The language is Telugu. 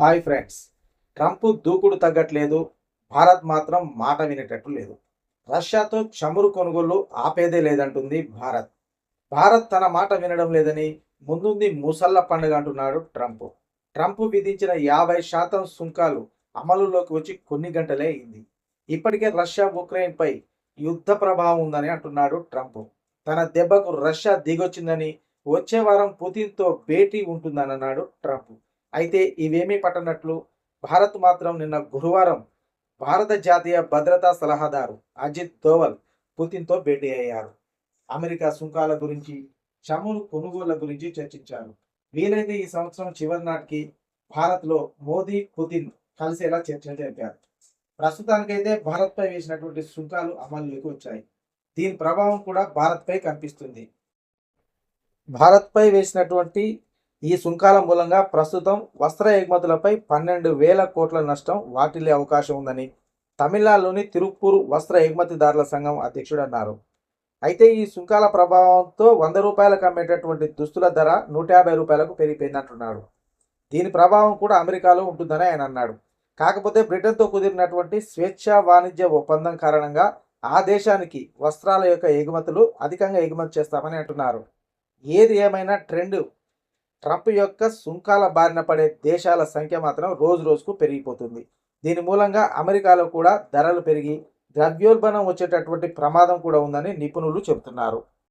Hi friends. ట్రంప్ దూకుడు తగ్గట్లేదు. భారత్ మాత్రం మాట వినేటట్టు లేదు. రష్యాతో చమురు కొనుగోలు ఆపేదే లేదంటుంది భారత్. భారత్ తన మాట వినడం లేదని ముందుంది ముసల్ల పండుగ అంటున్నాడు ట్రంప్. ట్రంప్ విధించిన యాభై శాతం సుంకాలు అమలులోకి వచ్చి కొన్ని గంటలే అయింది. ఇప్పటికే రష్యా ఉక్రెయిన్పై యుద్ధ ప్రభావం ఉందని అంటున్నాడు ట్రంప్. తన దెబ్బకు రష్యా దిగొచ్చిందని వచ్చే వారం పుతిన్తో భేటీ ఉంటుందని అన్నాడు ట్రంప్. అయితే ఇవేమీ పట్టనట్లు భారత్ మాత్రం నిన్న గురువారం భారత జాతీయ భద్రతా సలహాదారు అజిత్ దోవల్ పుతిన్తో భేటీ అయ్యారు. అమెరికా సుంకాల గురించి చమురు కొనుగోళ్ళ గురించి చర్చించారు. వీలైతే ఈ సంవత్సరం చివరి నాటికి భారత్లో మోదీ పుతిన్ కలిసేలా చర్చలు జరిపారు. ప్రస్తుతానికైతే భారత్పై వేసినటువంటి సుంకాలు అమలులోకి వచ్చాయి. దీని ప్రభావం కూడా భారత్పై కనిపిస్తుంది. భారత్పై వేసినటువంటి ఈ సుంకాల మూలంగా ప్రస్తుతం వస్త్ర ఎగుమతులపై పన్నెండు వేల కోట్ల నష్టం వాటిల్లే అవకాశం ఉందని తమిళనాడులోని తిరుప్పూర్ వస్త్ర ఎగుమతిదారుల సంఘం అధ్యక్షుడు అన్నారు. అయితే ఈ సుంకాల ప్రభావంతో వంద రూపాయలకు అమ్మేటటువంటి దుస్తుల ధర నూట యాభై రూపాయలకు పెరిగిపోయిందంటున్నాడు. దీని ప్రభావం కూడా అమెరికాలో ఉంటుందని ఆయన అన్నాడు. కాకపోతే బ్రిటన్తో కుదిరినటువంటి స్వేచ్ఛ వాణిజ్య ఒప్పందం కారణంగా ఆ దేశానికి వస్త్రాల యొక్క ఎగుమతులు అధికంగా ఎగుమతి చేస్తామని అంటున్నారు. ఏది ఏమైనా ట్రెండ్ ట్రంప్ యొక్క సుంకాల బారిన పడే దేశాల సంఖ్య మాత్రం రోజు రోజుకు పెరిగిపోతుంది. దీని మూలంగా అమెరికాలో కూడా ధరలు పెరిగి ద్రవ్యోల్బణం వచ్చేటటువంటి ప్రమాదం కూడా ఉందని నిపుణులు చెబుతున్నారు.